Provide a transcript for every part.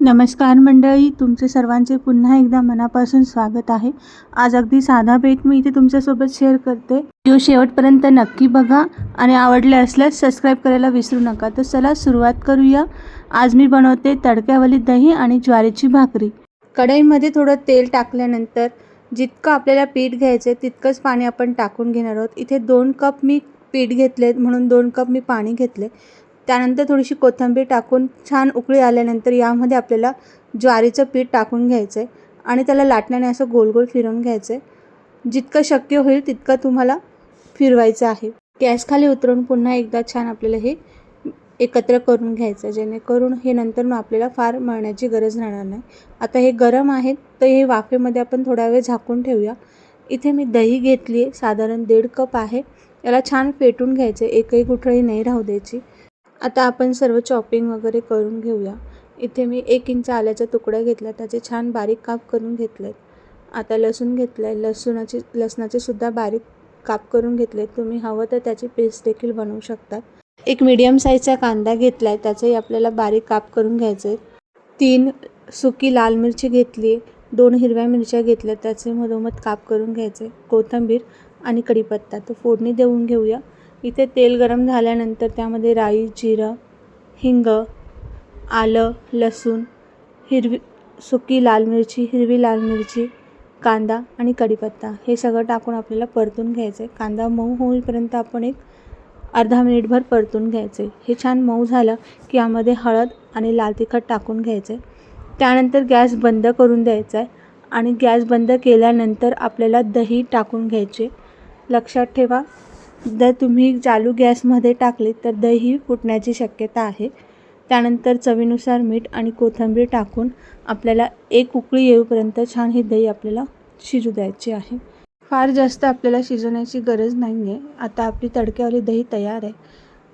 नमस्कार मंडळी तुमचे सर्वांचे पुन्हा एकदा मनापासून स्वागत आहे. आज अगदी साधा भेट मी इथे तुमच्यासोबत शेअर करते. व्हिडिओ शेवटपर्यंत नक्की बघा आणि आवडले असल्यास सबस्क्राईब करायला विसरू नका. तर चला सुरुवात करूया. आज मी बनवते तडक्यावाली दही आणि ज्वारीची भाकरी. कढईमध्ये थोडं तेल टाकल्यानंतर जितकं आपल्याला पीठ घ्यायचं आहे तितकंच पाणी आपण टाकून घेणार आहोत. इथे दोन कप मी पीठ घेतले म्हणून दोन कप मी पाणी घेतले त्यानंतर थोडीशी कोथिंबीर टाकून छान उकळी आल्यानंतर यामध्ये आपल्याला ज्वारीचं पीठ टाकून घ्यायचं आहे आणि त्याला लाटण्याने असं गोल गोल फिरवून घ्यायचं आहे जितकं शक्य होईल तितकं तुम्हाला फिरवायचं आहे. गॅस खाली पुन्हा एकदा छान आपल्याला हे एकत्र करून घ्यायचं जेणेकरून हे नंतर मग आपल्याला फार मळण्याची गरज राहणार नाही. आता हे गरम आहे तर हे वाफेमध्ये आपण थोडा वेळ झाकून ठेवूया. इथे मी दही घेतली आहे साधारण दीड कप आहे. याला छान फेटून घ्यायचं एकही गुठळी नाही राहू द्यायची. आता आपण सर्व चॉपिंग वगैरे करून घेऊया. इथे मी एक इंच आल्याचा तुकडा घेतला त्याचे छान बारीक काप करून घेतले आहेत आता लसूण घेतलं आहे लसूणाची लसणाचे सुद्धा बारीक काप करून घेतले तुम्ही हवं तर त्याची पेस्ट देखील बनवू शकता एक मीडियम साईजचा कांदा घेतला आहे त्याचंही आपल्याला बारीक काप करून घ्यायचं आहे तीन सुकी लाल मिरची घेतली आहे दोन हिरव्या मिरच्या घेतल्या त्याचे मधोमध काप करून घ्यायचे कोथिंबीर आणि कढीपत्ता. तर फोडणी देऊन घेऊया. इथे तेल गरम झाल्यानंतर त्यामध्ये राई जिरं हिंग आलं लसूण हिरवी सुकी लाल मिरची हिरवी लाल मिरची कांदा आणि कढीपत्ता. हे सगळं टाकून आपल्याला परतून घ्यायचं आहे कांदा मऊ होईपर्यंत आपण एक अर्धा मिनिटभर परतून घ्यायचे हे छान मऊ झालं की यामध्ये हळद आणि लाल तिखट टाकून घ्यायचे त्यानंतर गॅस बंद करून द्यायचा आहे आणि गॅस बंद केल्यानंतर आपल्याला दही टाकून घ्यायचे. लक्षात ठेवा. जर तुम्ही चालू गॅसमध्ये टाकले तर दही फुटण्याची शक्यता आहे. त्यानंतर चवीनुसार मीठ आणि कोथिंबीर टाकून आपल्याला एक उकळी येऊपर्यंत छान ही दही आपल्याला शिजू द्यायची आहे. फार जास्त आपल्याला शिजवण्याची गरज नाही आहे आता आपली तडक्यावाली दही तयार आहे.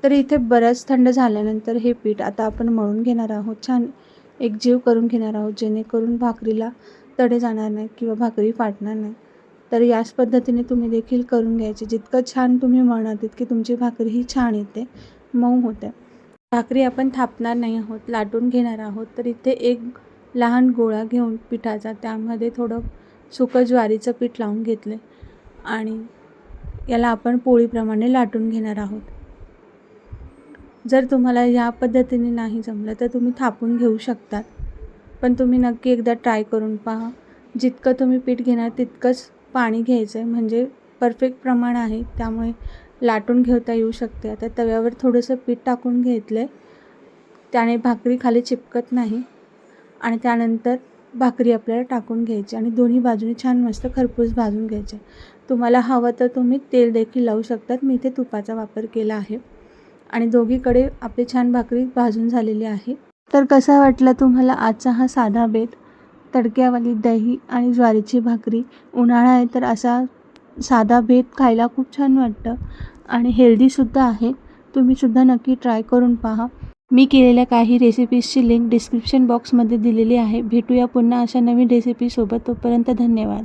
तर इथे बरंच थंड झाल्यानंतर हे पीठ आता आपण मळून घेणार आहोत. छान एकजीव करून घेणार आहोत. जेणेकरून भाकरीला तडे जाणार नाही किंवा भाकरी फाटणार नाही तर याच पद्धतीने तुम्ही देखील करून घ्यायचे. जितकं छान तुम्ही म्हणा तितकी तुमची भाकरी ही छान येते मऊ होते. भाकरी आपण थापणार नाही आहोत लाटून घेणार आहोत तर इथे एक लहान गोळा घेऊन पिठाचा त्यामध्ये थोडं सुकं ज्वारीचं पीठ लावून घेतले आणि याला आपण पोळीप्रमाणे लाटून घेणार आहोत. जर तुम्हाला या पद्धतीने नाही जमलं तर तुम्ही थापून घेऊ शकतात. पण तुम्ही नक्की एकदा ट्राय करून पहा. जितकं तुम्ही पीठ घेणार तितकंच पाणी घ्यायचं आहे म्हणजे परफेक्ट प्रमाण आहे. त्यामुळे लाटून घेता येऊ शकते. आता तव्यावर थोडंसं पीठ टाकून घेतलं आहे त्याने भाकरी खाली चिपकत नाही. आणि त्यानंतर भाकरी आपल्याला टाकून घ्यायची आणि दोन्ही बाजूने छान मस्त खरपूस भाजून घ्यायचे. तुम्हाला हवं तर तुम्ही तेल देखील लावू शकतात. मी इथे तुपाचा वापर केला आहे. आणि दोघीकडे आपली छान भाकरी भाजून झालेली आहे. तर कसा वाटला तुम्हाला आजचा हा साधा बेत? तडक्यावाली दही आणि ज्वारीची भाकरी उन्हाळा आहे तर असा साधा बेत खायला खूप छान वाटतं. आणि हेल्दीसुद्धा आहे. तुम्हीसुद्धा नक्की ट्राय करून पहा. मी केलेल्या काही रेसिपीजची लिंक डिस्क्रिप्शन बॉक्समध्ये दिलेली आहे. भेटूया पुन्हा अशा नवीन रेसिपीसोबत तोपर्यंत धन्यवाद.